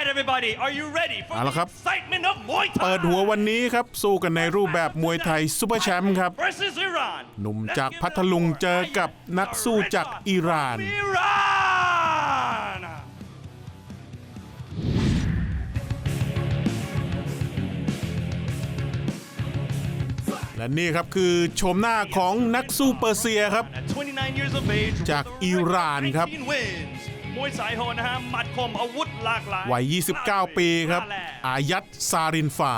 right, everybody, are you ready for เอาละครับ the excitement of Muay Thai? เปิดหัววันนี้ครับ สู้กันในรูปแบบมวยไทยซูเปอร์แชมป์ครับ versus Iran หนุ่มจากพัทลุงเจอกับนักสู้จากอิหร่าน Iran และนี่ครับคือโฉมหน้าของนักสู้เปอร์เซียครับ At 29 years of age จากอิหร่านครับ 19 wins มวยสายโหดนะฮะหมัดคมอาวุธหลากหลายวัย 29 ปีครับ อายัดซารินฟา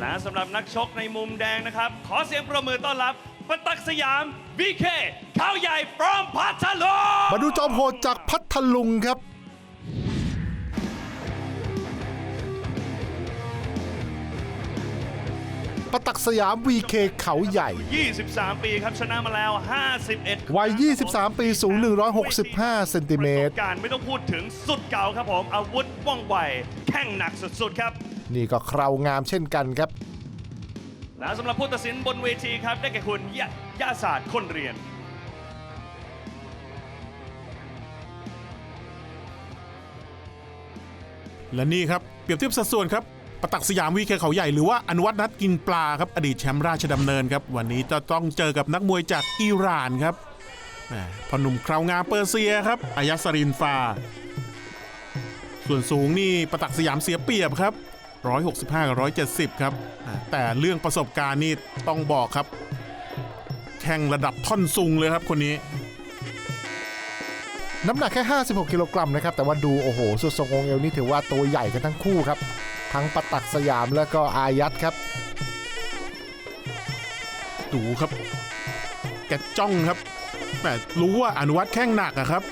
และสำหรับนักชกในมุมแดงนะครับ ขอเสียงประมือต้อนรับปตักสยาม VK ข้าวใหญ่ from พัทลุงมาดูจอมโหดจากพัทลุงครับ ปตักสยาม VK เขาใหญ่ 23 ปีครับชนะมาแล้ว 51วัย 23 ปีสูง 165 เซนติเมตร การไม่ต้องพูดถึงสุดเก่าครับผม อาวุธว่องไว แข้งหนักสุดๆครับ นี่ก็คราวงามเช่นกันครับ และสำหรับผู้ตัดสินบนเวทีครับ ได้แก่คุณยะย่าศาสตร์คนเรียนและนี่ครับ เปรียบเทียบสัดส่วนครับ ปตักสยามวีเคเขาใหญ่หรือว่าอนุวัฒน์นัดกินปลาครับอดีตแชมป์ราชดำเนินครับวันนี้จะต้องเจอกับนักมวยจากอิหร่านครับพอหนุ่มคราวงามเปอร์เซียครับอายาสรินฟา ส่วนสูงนี่ปตักสยามเสียเปรียบครับ 165 กับ 170 ครับ แต่เรื่องประสบการณ์นี่ต้องบอกครับ แข่งระดับท่อนซุงเลยครับคนนี้น้ำหนักแค่ 56 กิโลกรัมนะครับ แต่ว่าดู โอ้โหสุดทรงองเอวนี่ถือว่าตัวใหญ่กันทั้งคู่ครับ ทั้งปตักสยามแล้วก็อายัดครับ ดูครับ แกจ้องครับแต่รู้ว่าอนุวัตแข้งหนักอะครับ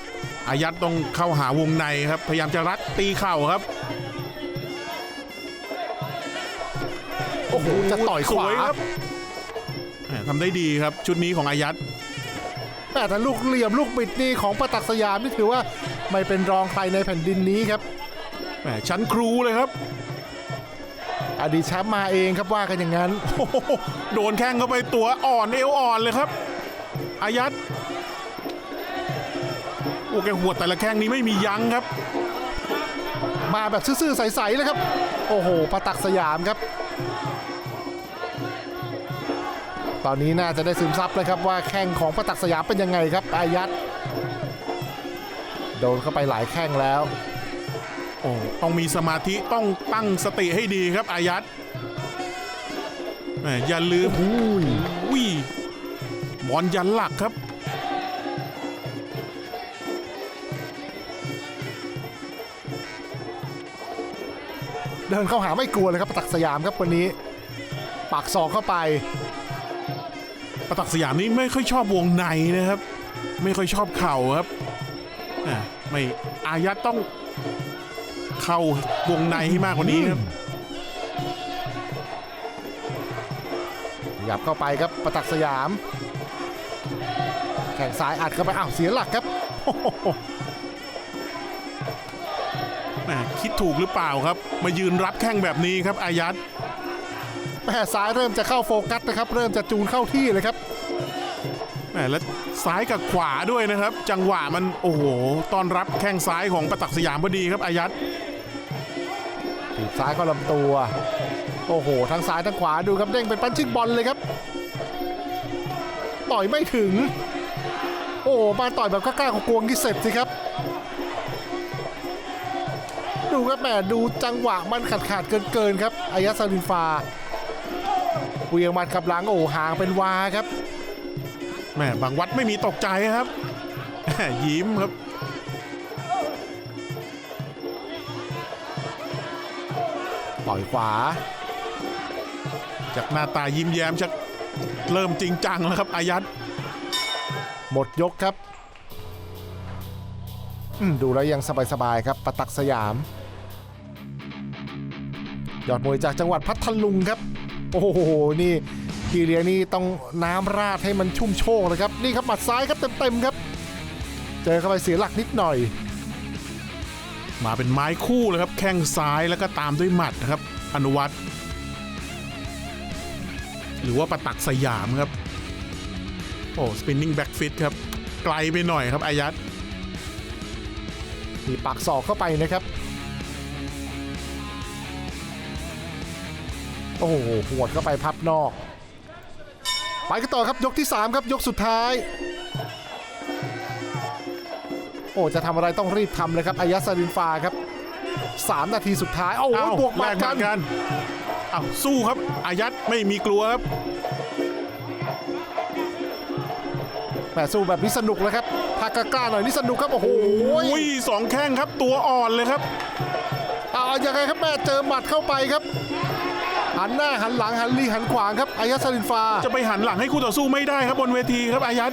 อายัดต้องเข้าหาวงในครับ พยายามจะรัดตีเข่าครับ โอ้โห จะต่อยขวาสครับแหม่ทำได้ดีครับ ชุดนี้ของอายัด แต่ถ้าลูกเหลี่ยมลูกบิดนี่ของปตักสยามนี่ถือว่าไม่เป็นรองใครในแผ่นดินนี้ครับ แหมชั้นครูเลยครับ อดีตแชมป์มาเองครับว่ากันอย่างนั้นโอ้โหโดนแข้งเข้าไปตัวอ่อนเอวอ่อนเลยครับ อายัดโอ้แกหัวแต่ละแข้งนี้ไม่มียั้งครับ มาแบบซื่อๆใสๆเลยครับ โอ้โหปตักสยามครับ ตอนนี้น่าจะได้ซึมซับเลยครับว่าแข้งของปตักสยามเป็นยังไงครับ อายัดโดนเข้าไปหลายแข้งแล้ว โอ้ต้องมีสมาธิต้องตั้งสติให้ดีครับอายัดแหมอย่าลืมอุ้ยอุ้ยบอลยันหลักครับเดินเข้าหาไม่กลัวเลยครับปตักสยามครับวันนี้ปักศอกเข้าไปประตักสยามนี่ไม่ค่อยชอบวงในนะครับ ไม่ค่อยชอบเข่าครับอะไม่อายัดต้อง เข้าวงในให้มากกว่านี้ครับขยับเข้าไปครับปตักสยาม แข่งซ้ายอัดเข้าไปอ้าวเสียหลักครับแหมคิดถูกหรือเปล่าครับ มายืนรับแข้งแบบนี้ครับอายัดแม่ซ้ายเริ่มจะเข้าโฟกัสนะครับ เริ่มจะจูนเข้าที่เลยครับแหมแล้ว ซ้ายกับขวาด้วยนะครับ จังหวะมันโอ้โหตอนรับแข้งซ้ายของประตักสยามพอดีครับอายัดถีบซ้ายเข้าลำตัว โอ้โห ทั้งซ้ายทั้งขวาดูครับเด้งเป็นปั้นชิงบอลเลยครับ ต่อยไม่ถึง โอ้มาต่อยแบบกล้าๆของกวงที่เสร็จสิครับ ดูครับแหมดูจังหวะมันขาดขาดเกินๆครับอายะซาลินฟาเวียงมันขับหลังโอ้ห่างเป็นวาครับ แหมบางวัดไม่มีตกใจครับ ยิ้มครับต่อยขวา จากหน้าตายิ้มแย้มชักเริ่มจริงจังแล้วครับ อายัดหมดยกครับดูแล้วยังสบายๆครับประตักสยาม ยอดมวยจากจังหวัดพัทลุงครับ โอ้โห นี่ พี่เลี้ยนี่ต้องน้ำราดให้มันชุ่มโชกเลยครับ นี่ครับหมัดซ้ายครับเต็มๆครับ เจอเข้าไปเสียหลักนิดหน่อย มาเป็นไม้คู่เลยครับ แข้งซ้ายแล้วก็ตามด้วยหมัดนะครับ อนุวัตรหรือว่าประตักสยามครับ โอ้สปินนิ่งแบ็กฟิตครับ ไกลไปหน่อยครับอายัดมีปักศอกเข้าไปนะครับ โอ้โหหวดเข้าไปพับนอก ไปกันต่อครับยกที่ 3 ครับยกสุดท้าย โอ้จะทำอะไรต้องรีบทำเลยครับอายาสรินฟาครับ 3 นาทีสุดท้าย โอ้โหเอ้าบวกหแลมัดกหกัมันดกันเอ้าสู้ครับ อายัดไม่มีกลัวครับแหมสู้แบบนี้สนุกเลยครับถ้ากล้าๆหน่อยนี่สนุกครับโอ้โหโอ้ยสองแข้งครับตัวอ่อนเลยครับเอายังไงครับแม่เจอหมัดเข้าไปครับ หันหน้าหันหลังหันลีหันขวางครับอายาสรินฟาจะไปหันหลังให้คู่ต่อสู้ไม่ได้ครับบนเวทีครับอายัด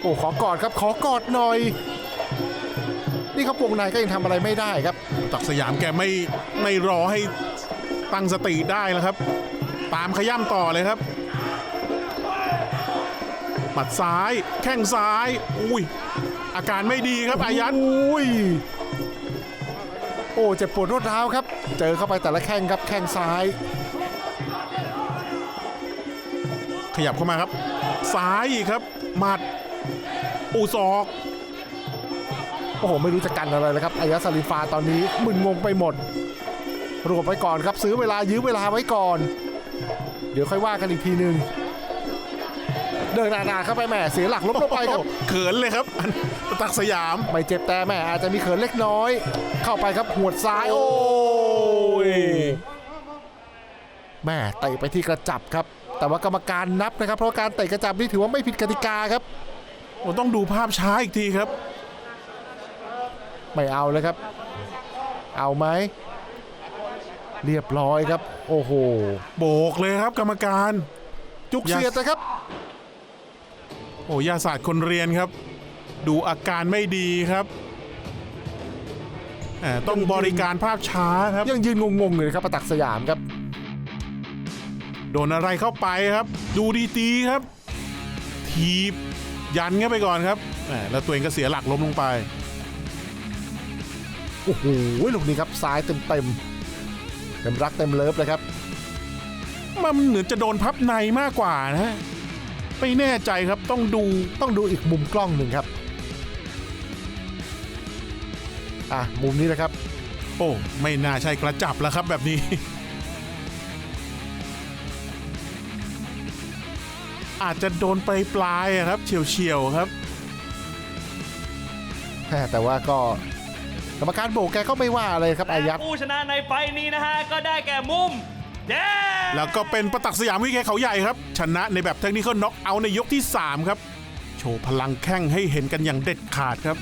โอ้ขอกอดครับขอกอดหน่อย นี่เขาวงในก็ยังทำอะไรไม่ได้ครับ ตักสยามแกไม่ไม่รอให้ตั้งสติได้แล้วครับ ตามขย้ำต่อเลยครับหมัดซ้าย แข้งซ้าย อุ้ยอาการไม่ดีครับอายัดอุ้ยโอ้เจ็บปวดรวดร้าวครับ เจอเข้าไปแต่ละแข้งครับแข้งซ้าย ขยับเข้ามาครับ ซ้ายอีกครับ หมัดอูศอก โอ้โห ไม่รู้จะกันอะไรเลยครับอายาสลินฟาตอนนี้มึนงงไปหมด รวมไปก่อนครับ ซื้อเวลายื้อเวลาไว้ก่อน เดี๋ยวค่อยว่ากันอีกทีหนึ่ง เดินอานาเข้าไปแหม่เสียหลักล้มลงไปครับเขินเลยครับตักสยามไม่เจ็บแต่แม่อาจจะมีเขินเล็กน้อย เข้าไปครับหัวดซ้ายโอ้ยแม่เตะไปที่กระจับครับ แต่ว่ากรรมการนับนะครับ เพราะการเตะกระจับนี่ถือว่าไม่ผิดกติกาครับผมต้องดูภาพช้าอีกทีครับ ไม่เอาเลยครับ เอาไหมเรียบร้อยครับ โอ้โห โบกเลยครับกรรมการ จุกเสียดนะครับ โอ้ยาศาสตร์คนเรียนครับ ดูอาการไม่ดีครับแหมต้องบริการภาพช้าครับ ยังยืนงงๆอยู่เลยครับประตักษ์สยามครับ โดนอะไรเข้าไปครับ ดูดีๆครับ ทีบยันเข้าไปก่อนครับแหมแล้วตัวเองก็เสียหลักล้มลงไป โอ้โหลูกนี้ครับซ้ายเต็มเต็มๆเต็มรักเต็มเลิฟเลยครับ มันเหมือนจะโดนพับในมากกว่านะ ไม่แน่ใจครับต้องดูต้องดูอีกมุมกล้องหนึ่งครับ อะ มุมนี้นะครับ โอ้ไม่น่าใช่กระจับแล้วครับแบบนี้ อาจจะโดนไปปลายๆอะครับเฉียวๆครับแม่แต่ว่าก็กรรมการโบกแกก็ไม่ว่าเลยครับอายัดผู้ชนะในไฟล์นี้นะฮะ ก็ได้แก่มุม แดงแล้วก็เป็นประตักสยามวิเคเขาใหญ่ครับ ชนะในแบบเทคนิคอลน็อกเอาในยกที่ 3 ครับ โชว์พลังแข้งให้เห็นกันอย่างเด็ดขาดครับ